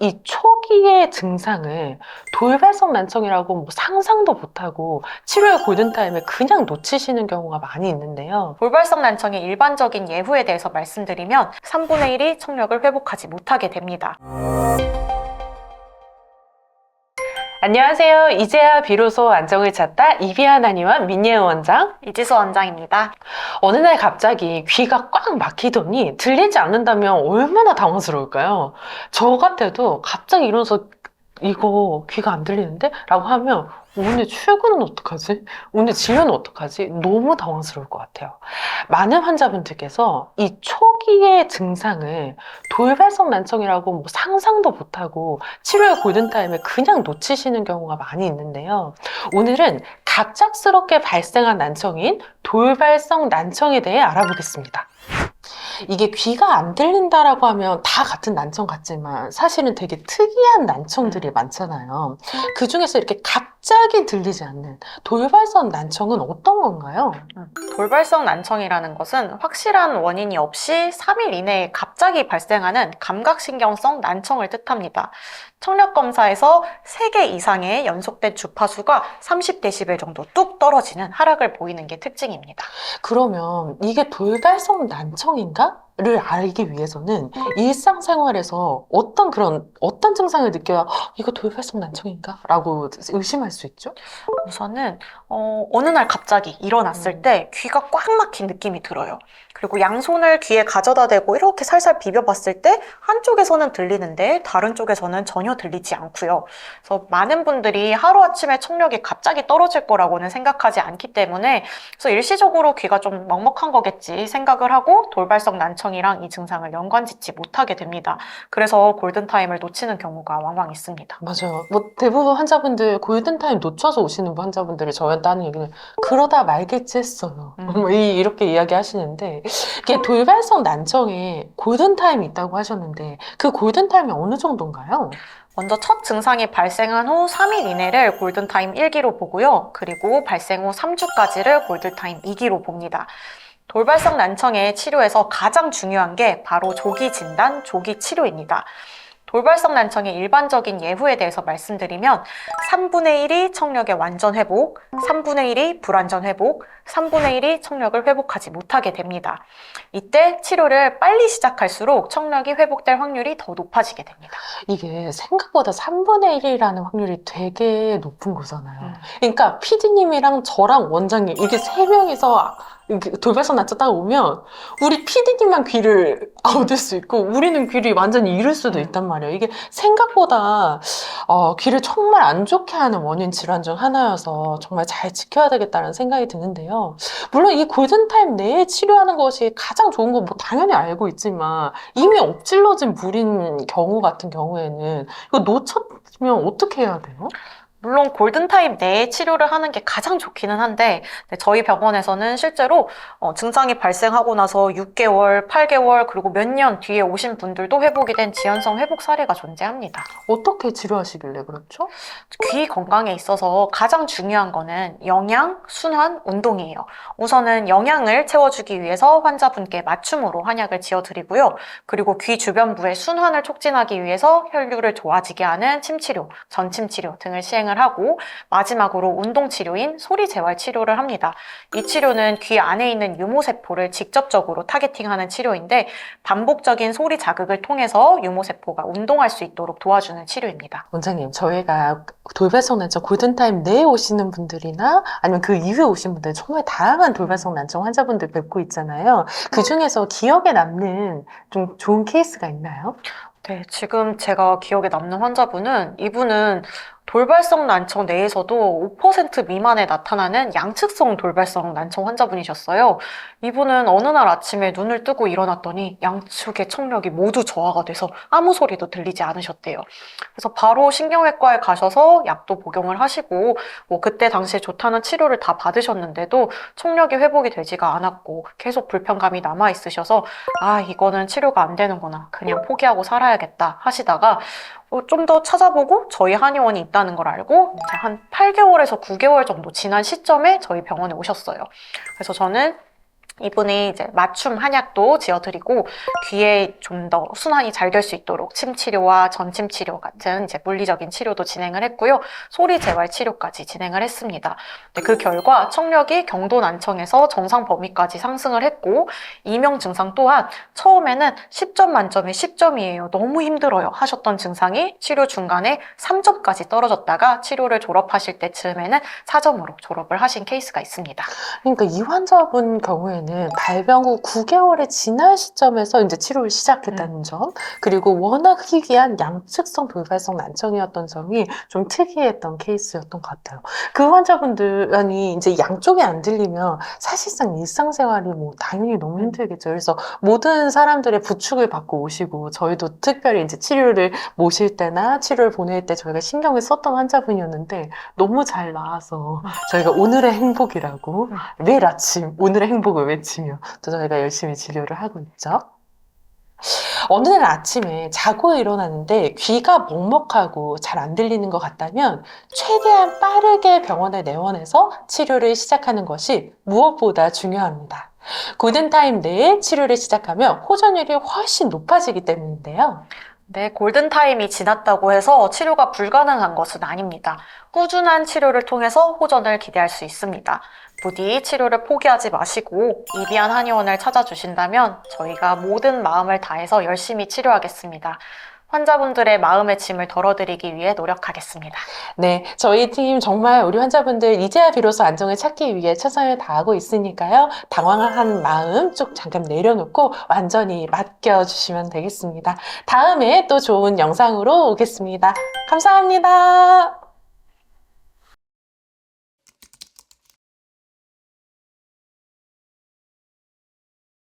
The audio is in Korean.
이 초기의 증상을 돌발성 난청이라고 뭐 상상도 못하고 치료의 골든타임에 그냥 놓치시는 경우가 많이 있는데요. 돌발성 난청의 일반적인 예후에 대해서 말씀드리면 3분의 1이 청력을 회복하지 못하게 됩니다. 안녕하세요. 이제야 비로소 안정을 찾다 이비아 나니와 민예은 원장. 이지수 원장입니다. 어느 날 갑자기 귀가 꽉 막히더니 들리지 않는다면 얼마나 당황스러울까요? 저 같아도 갑자기 이러면서 이거 귀가 안 들리는데? 라고 하면 오늘 출근은 어떡하지? 오늘 진료는 어떡하지? 너무 당황스러울 것 같아요. 많은 환자분들께서 이 초 기의 증상을 돌발성 난청이라고 뭐 상상도 못하고 치료의 골든타임에 그냥 놓치시는 경우가 많이 있는데요. 오늘은 갑작스럽게 발생한 난청인 돌발성 난청에 대해 알아보겠습니다. 이게 귀가 안 들린다라고 하면 다 같은 난청 같지만 사실은 되게 특이한 난청들이 많잖아요. 그 중에서 이렇게 갑자기 들리지 않는 돌발성 난청은 어떤 건가요? 돌발성 난청이라는 것은 확실한 원인이 없이 3일 이내에 갑자기 발생하는 감각신경성 난청을 뜻합니다. 청력 검사에서 3개 이상의 연속된 주파수가 30dB 정도 뚝 떨어지는 하락을 보이는 게 특징입니다. 그러면 이게 돌발성 난청인가? 를 알기 위해서는 일상생활에서 어떤 그런 어떤 증상을 느껴야 "헉, 이거 돌발성 난청인가? 라고 의심할 수 있죠? 우선은 어, 어느 날 갑자기 일어났을 음. 때 귀가 꽉 막힌 느낌이 들어요. 그리고 양손을 귀에 가져다 대고 이렇게 살살 비벼봤을 때 한쪽에서는 들리는데 다른 쪽에서는 전혀 들리지 않고요. 그래서 많은 분들이 하루아침에 청력이 갑자기 떨어질 거라고는 생각하지 않기 때문에 그래서 일시적으로 귀가 좀 먹먹한 거겠지 생각을 하고 돌발성 난청 이랑 이 증상을 연관짓지 못하게 됩니다. 그래서 골든타임을 놓치는 경우가 왕왕 있습니다. 맞아요. 뭐 대부분 환자분들 골든타임 놓쳐서 오시는 환자분들이 저한테 하는 얘기는 그러다 말겠지 했어요. 음. 뭐 이- 이렇게 이야기 하시는데 이게 돌발성 난청에 골든타임이 있다고 하셨는데 그 골든타임이 어느 정도인가요? 먼저 첫 증상이 발생한 후 3일 이내를 골든타임 1기로 보고요. 그리고 발생 후 3주까지를 골든타임 2기로 봅니다. 돌발성 난청의 치료에서 가장 중요한 게 바로 조기 진단, 조기 치료입니다. 돌발성 난청의 일반적인 예후에 대해서 말씀드리면 3분의 1이 청력의 완전 회복, 3분의 1이 불완전 회복, 3분의 1이 청력을 회복하지 못하게 됩니다. 이때 치료를 빨리 시작할수록 청력이 회복될 확률이 더 높아지게 됩니다. 이게 생각보다 3분의 1이라는 확률이 되게 높은 거잖아요. 음. 그러니까 PD님이랑 저랑 원장님 이렇게 세 명이서 난청 딱 오면 우리 PD님만 귀를 얻을 수 있고 우리는 귀를 완전히 잃을 수도 있단 말이에요. 이게 생각보다 어, 귀를 정말 안 좋게 하는 원인 질환 중 하나여서 정말 잘 지켜야 되겠다는 생각이 드는데요. 물론 이 골든타임 내에 치료하는 것이 가장 좋은 건 뭐 당연히 알고 있지만 이미 엎질러진 물인 경우 같은 경우에는 이거 놓쳤으면 어떻게 해야 돼요? 물론 골든타임 내에 치료를 하는 게 가장 좋기는 한데 네, 저희 병원에서는 실제로 어, 증상이 발생하고 나서 6개월, 8개월 그리고 몇 년 뒤에 오신 분들도 회복이 된 지연성 회복 사례가 존재합니다. 어떻게 치료하시길래 그렇죠? 귀 건강에 있어서 가장 중요한 거는 영양, 순환, 운동이에요. 우선은 영양을 채워주기 위해서 환자분께 맞춤으로 한약을 지어드리고요. 그리고 귀 주변부의 순환을 촉진하기 위해서 혈류를 좋아지게 하는 침치료, 전침치료 등을 시행 을 하고 마지막으로 운동 치료인 소리 재활 치료를 합니다. 이 치료는 귀 안에 있는 유모세포를 직접적으로 타겟팅하는 치료인데 반복적인 소리 자극을 통해서 유모세포가 운동할 수 있도록 도와주는 치료입니다. 원장님, 저희가 돌발성 난청 골든타임 내에 오시는 분들이나 아니면 그 이후에 오신 분들 정말 다양한 돌발성 난청 환자분들 뵙고 있잖아요. 그 중에서 기억에 남는 좀 좋은 케이스가 있나요? 네, 지금 제가 기억에 남는 환자분은 이분은 돌발성 난청 내에서도 5% 미만에 나타나는 양측성 돌발성 난청 환자분이셨어요. 이분은 어느 날 아침에 눈을 뜨고 일어났더니 양측의 청력이 모두 저하가 돼서 아무 소리도 들리지 않으셨대요. 그래서 바로 신경외과에 가셔서 약도 복용을 하시고 뭐 그때 당시에 좋다는 치료를 다 받으셨는데도 청력이 회복이 되지가 않았고 계속 불편감이 남아 있으셔서 아 이거는 치료가 안 되는구나 그냥 포기하고 살아야겠다 하시다가 어, 좀 더 찾아보고 저희 한의원이 있다는 걸 알고 한 8개월에서 9개월 정도 지난 시점에 저희 병원에 오셨어요. 그래서 저는 이분이 이제 맞춤 한약도 지어드리고 귀에 좀 더 순환이 잘 될 수 있도록 침 치료와 전침 치료 같은 이제 물리적인 치료도 진행을 했고요. 소리 재활 치료까지 진행을 했습니다. 네, 그 결과 청력이 경도 난청에서 정상 범위까지 상승을 했고 이명 증상 또한 처음에는 10점 만점에 10점이에요. 너무 힘들어요. 하셨던 증상이 치료 중간에 3점까지 떨어졌다가 치료를 졸업하실 때쯤에는 4점으로 졸업을 하신 케이스가 있습니다. 그러니까 이 환자분 경우에는 발병 후 9개월이 지난 시점에서 이제 치료를 시작했다는 점, 그리고 워낙 희귀한 양측성 돌발성 난청이었던 점이 좀 특이했던 케이스였던 것 같아요. 그 환자분들, 아니, 이제 양쪽이 안 들리면 사실상 일상생활이 뭐 당연히 너무 힘들겠죠. 그래서 모든 사람들의 부축을 받고 오시고, 저희도 특별히 이제 치료를 모실 때나 치료를 보낼 때 저희가 신경을 썼던 환자분이었는데, 너무 잘 나와서 저희가 오늘의 행복이라고 매일 아침 오늘의 행복을 외치며 또 저희가 열심히 진료를 하고 있죠. 어느 날 아침에 자고 일어나는데 귀가 먹먹하고 잘 안 들리는 것 같다면 최대한 빠르게 병원에 내원해서 치료를 시작하는 것이 무엇보다 중요합니다. 고든타임 내에 치료를 시작하면 호전율이 훨씬 높아지기 때문인데요. 네, 골든타임이 지났다고 해서 치료가 불가능한 것은 아닙니다. 꾸준한 치료를 통해서 호전을 기대할 수 있습니다. 부디 치료를 포기하지 마시고 이비한 한의원을 찾아주신다면 저희가 모든 마음을 다해서 열심히 치료하겠습니다. 환자분들의 마음의 짐을 덜어드리기 위해 노력하겠습니다. 네, 저희 팀 정말 우리 환자분들 이제야 비로소 안정을 찾기 위해 최선을 다하고 있으니까요. 당황한 마음 쭉 잠깐 내려놓고 완전히 맡겨주시면 되겠습니다. 다음에 또 좋은 영상으로 오겠습니다. 감사합니다.